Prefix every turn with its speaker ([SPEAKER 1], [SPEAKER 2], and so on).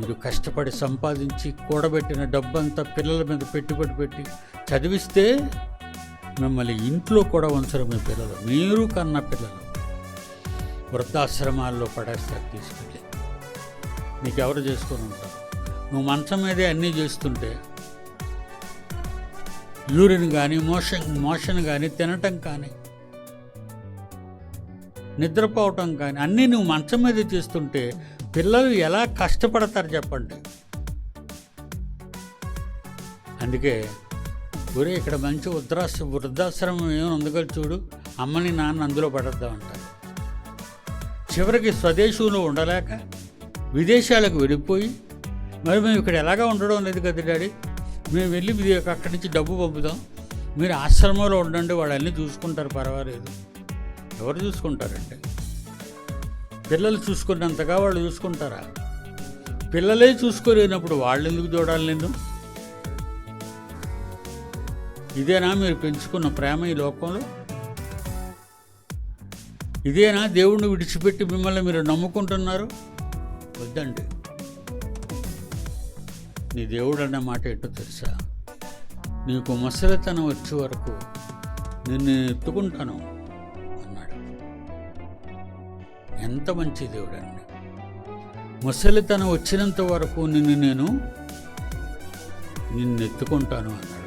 [SPEAKER 1] మీరు కష్టపడి సంపాదించి కూడబెట్టిన డబ్బంతా పిల్లల మీద పెట్టుబడి పెట్టి చదివిస్తే మిమ్మల్ని ఇంట్లో కూడా ఉంచరు మీ పిల్లలు. మీరు కన్న పిల్లలు. వృద్ధాశ్రమాల్లో పడేస్తారు తీసుకెళ్ళి. నీకెవరు చేసుకొని ఉంటారు? నువ్వు మంచం మీదే అన్నీ చేస్తుంటే యూరిన్ కానీ మోషన్ మోషన్ కానీ తినటం కానీ నిద్రపోవటం కానీ అన్నీ నువ్వు మంచం మీద చేస్తుంటే పిల్లలు ఎలా కష్టపడతారు చెప్పండి. అందుకే ఒరే ఇక్కడ మంచి వృద్ధాశ్ర వృద్ధాశ్రమం ఏమో అందుకని చూడు. అమ్మని నాన్న అందులో పడద్దాం అంటారు. చివరికి స్వదేశంలో ఉండలేక విదేశాలకు వెళ్ళిపోయి మరి మేము ఇక్కడ ఎలాగా ఉండడం లేదు కదా డాడీ. మేము వెళ్ళి మీ అక్కడి నుంచి డబ్బు పంపుదాం. మీరు ఆశ్రమంలో ఉండండి వాళ్ళు అన్నీ చూసుకుంటారు పర్వాలేదు. ఎవరు చూసుకుంటారంటే పిల్లలు చూసుకున్నంతగా వాళ్ళు చూసుకుంటారా? పిల్లలే చూసుకోలేనప్పుడు వాళ్ళు ఎందుకు చూడాలి నేను ఇదేనా మీరు పెంచుకున్న ప్రేమ ఈ లోకంలో? ఇదేనా దేవుణ్ణి విడిచిపెట్టి మిమ్మల్ని మీరు నమ్ముకుంటున్నారు? వద్దండి. నీ దేవుడు అన్న మాట ఏంటో తెలుసా? నీకు ముసలితనం వచ్చే వరకు నిన్ను ఎత్తుకుంటాను. ఎంత మంచి దేవుడండి. ముసలితనం వచ్చినంత వరకు నిన్ను నేను నిన్నెత్తుకుంటాను అన్నాడు.